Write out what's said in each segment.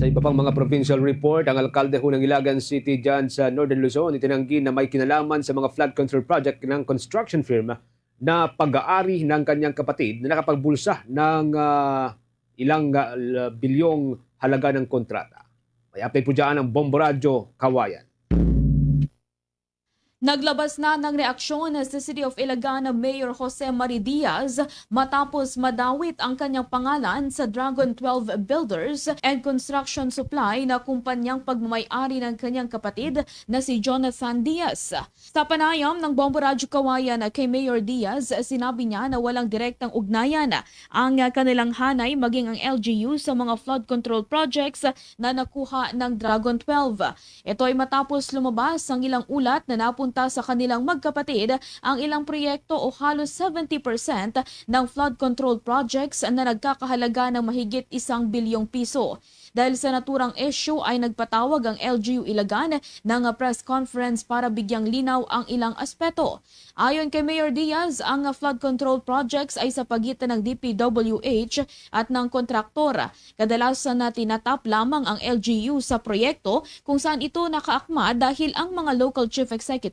Sa iba pang mga provincial report, ang alkalde ho ng Ilagan City dyan sa Northern Luzon itinanggi na may kinalaman sa mga flood control project ng construction firm na pag-aari ng kanyang kapatid na nakapagbulsa ng ah, ilang ah, bilyong halaga ng kontrata. May update po dyan ang Bombo Radyo Kawayan. Naglabas na ng reaksyon sa City of Ilagana Mayor Jose Mari Diaz matapos madawit ang kanyang pangalan sa Dragon 12 Builders and Construction Supply na kumpanyang pagmamayari ng kanyang kapatid na si Jonathan Diaz. Sa panayam ng Bombo Radyo Kawayan kay Mayor Diaz, sinabi niya na walang direktang ugnayan ang kanilang hanay maging ang LGU sa mga flood control projects na nakuha ng Dragon 12. Ito ay matapos lumabas ang ilang ulat na napunta sa kanilang magkapatid ang ilang proyekto o halos 70% ng flood control projects na nagkakahalaga ng mahigit isang bilyong piso. Dahil sa naturang issue ay nagpatawag ang LGU Ilagan ng press conference para bigyang linaw ang ilang aspeto. Ayon kay Mayor Diaz, ang flood control projects ay sa pagitan ng DPWH at ng kontraktor. Kadalasan na tinatap lamang ang LGU sa proyekto kung saan ito nakaakma dahil ang mga local chief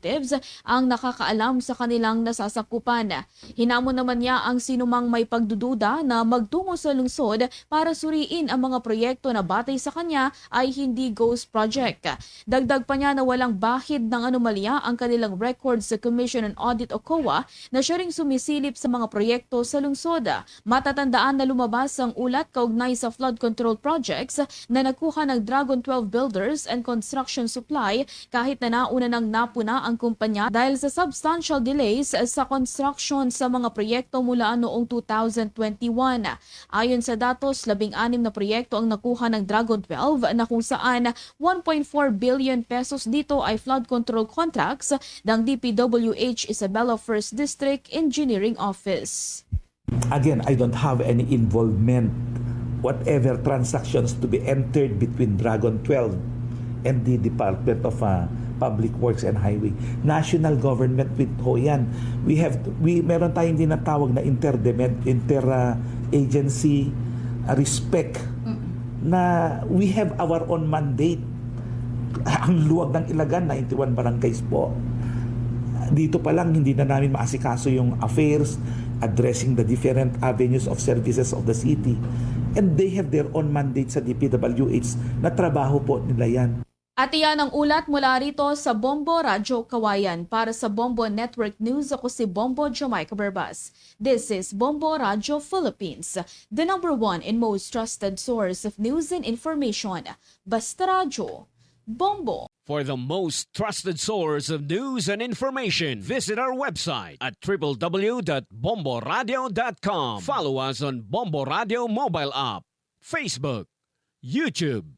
executives ang nakakaalam sa kanilang nasasakupan. Hinamon naman niya ang sinumang may pagdududa na magtungo sa lungsod para suriin ang mga proyekto na batay sa kanya ay hindi ghost project. Dagdag pa niya na walang bahid ng anomalya ang kanilang records sa Commission on Audit o COA na siya ring sumisilip sa mga proyekto sa lungsod. Matatandaan na lumabas ang ulat kaugnay sa flood control projects na nakuha ng Dragon 12 Builders and Construction Supply kahit na nauna nang napuna ang kumpanya dahil sa substantial delays sa construction sa mga proyekto mula noong 2021. Ayon sa datos, labing-anim na proyekto ang nakuha ng Dragon 12 na kung saan 1.4 billion pesos dito ay flood control contracts ng DPWH Isabela First District Engineering Office. Again, I don't have any involvement whatever transactions to be entered between Dragon 12 and the Department of uh, Public Works and Highway. National government with ho yan. We have we meron tayong dinatawag na interdement inter uh, agency uh, respect na we have our own mandate. Ang luwag ng Ilagan, 91 barangays po dito pa lang hindi na namin maasikaso yung affairs addressing the different avenues of services of the city and they have their own mandate sa DPWH na trabaho po nila yan At iyan ang ulat mula rito sa Bombo Radyo Kawayan. Para sa Bombo Network News, ako si Bombo Jamaica Barbas. This is Bombo Radyo Philippines, the number one and most trusted source of news and information. Basta Radyo. Bombo. For the most trusted source of news and information, visit our website at www.bomboradio.com. Follow us on Bombo Radio mobile app, Facebook, YouTube,